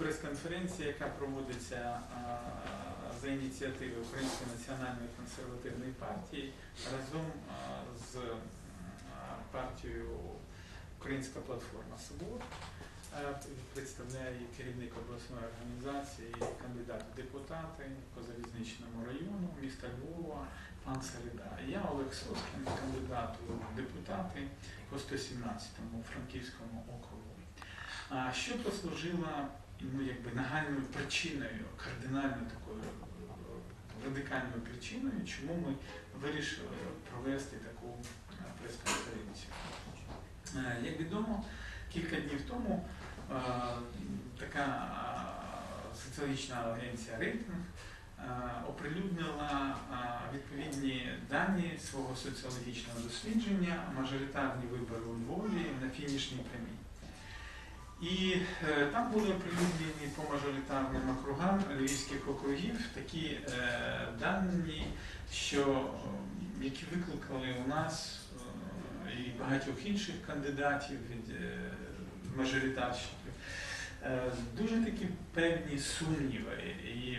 прес-конференція, яка проводиться за ініціативи Української національної консервативної партії разом з партією Українська платформа Свобод. Е, Представляє керівник обласної організації, кандидат в депутати по залізничному району міста Львова, пан Середа. Я Олег Соскін, кандидат у депутати по 117-му Франківському округу. Що послужило ну, якби, нагальною причиною, кардинально такою радикальною причиною, чому ми вирішили провести таку е, прес-конференцію. Е, Як відомо, кілька днів тому е, така соціологічна агенція рейтинг оприлюднила відповідні дані свого соціологічного дослідження мажоритарні вибори у Львові на фінішній прямій. І е, там були оприлюднені по мажоритарним округам львівських округів такі е, дані, що, які викликали у нас е, і багатьох інших кандидатів від е, мажоритарщиків е, дуже такі певні сумніви і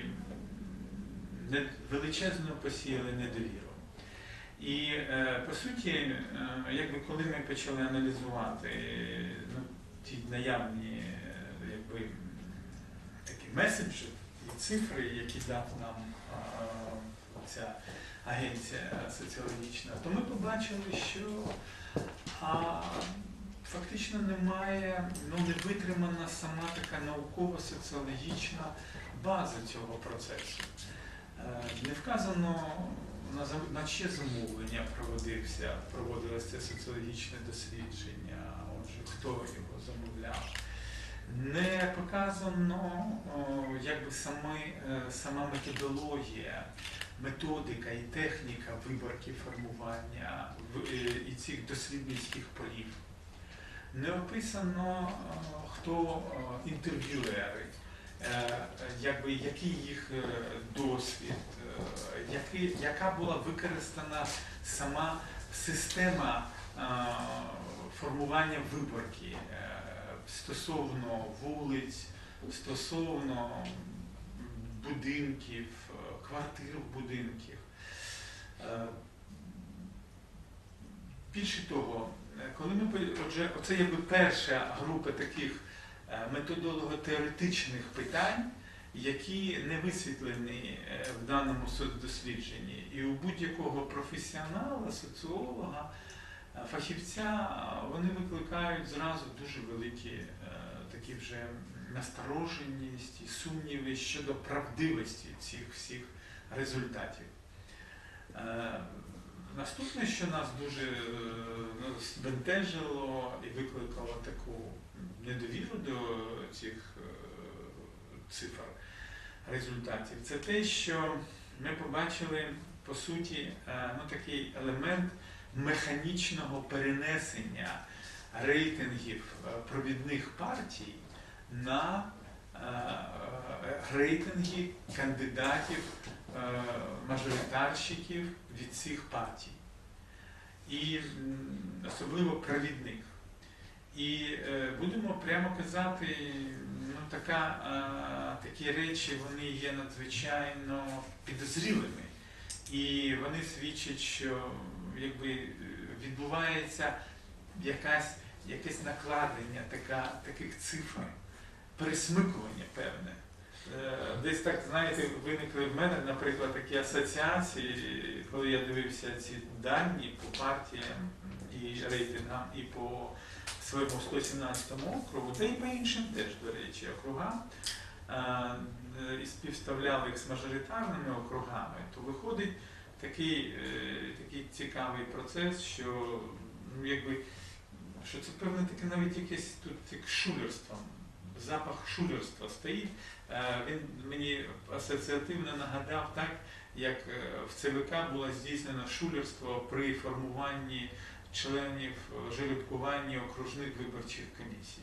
величезно посіяли недовіру. І е, по суті, е, якби коли ми почали аналізувати ну, ті наявні е, якби, такі меседжі і цифри, які дав нам ця агенція соціологічна, то ми побачили, що а, фактично немає, ну не витримана сама така науково-соціологічна база цього процесу. Е, Не вказано на, чиє замовлення проводився, проводилося це соціологічне дослідження, отже, хто його замовляв. Не показано якби саме, е, сама методологія, методика і техніка виборки формування е, і цих дослідницьких полів. Не описано, хто інтерв'юери, якби, який їх е, досвід, е, який, яка була використана сама система е, формування виборки е, стосовно вулиць, стосовно будинків, е, квартир в будинків. Е, Більше того, е, коли ми отже, оце якби перша група таких е, методолого-теоретичних питань, які не висвітлені е, в даному дослідженні. І у будь-якого професіонала, соціолога, е, фахівця, е, вони викликають зразу дуже великі е, такі вже настороженість і сумніви щодо правдивості цих всіх результатів. Наступне, що нас дуже е, збентежило і викликало таку недовіру до цих е, цифр результатів, це те, що ми побачили по суті е, ну, такий елемент механічного перенесення рейтингів провідних партій на рейтинги кандидатів мажоритарщиків від цих партій, і особливо провідних. І е, будемо прямо казати, ну, така, такі речі вони є надзвичайно підозрілими. І вони свідчать, що якби, е, відбувається якась, якесь накладення така, таких цифр, пересмикування певне. Е, Десь так, знаєте, виникли в мене, наприклад, такі асоціації, коли я дивився ці дані по партіям і рейтингам, і по своєму 117 округу, та й по іншим теж, до речі, округам, е, і співставляли їх з мажоритарними округами, то виходить такий, е, такий цікавий процес, що ну, якби, що це певне таке навіть якесь тут як шулерство, запах шулерства стоїть. Е, Він мені асоціативно нагадав так, як е, в ЦВК було здійснено шулерство при формуванні членів е, окружних виборчих комісій.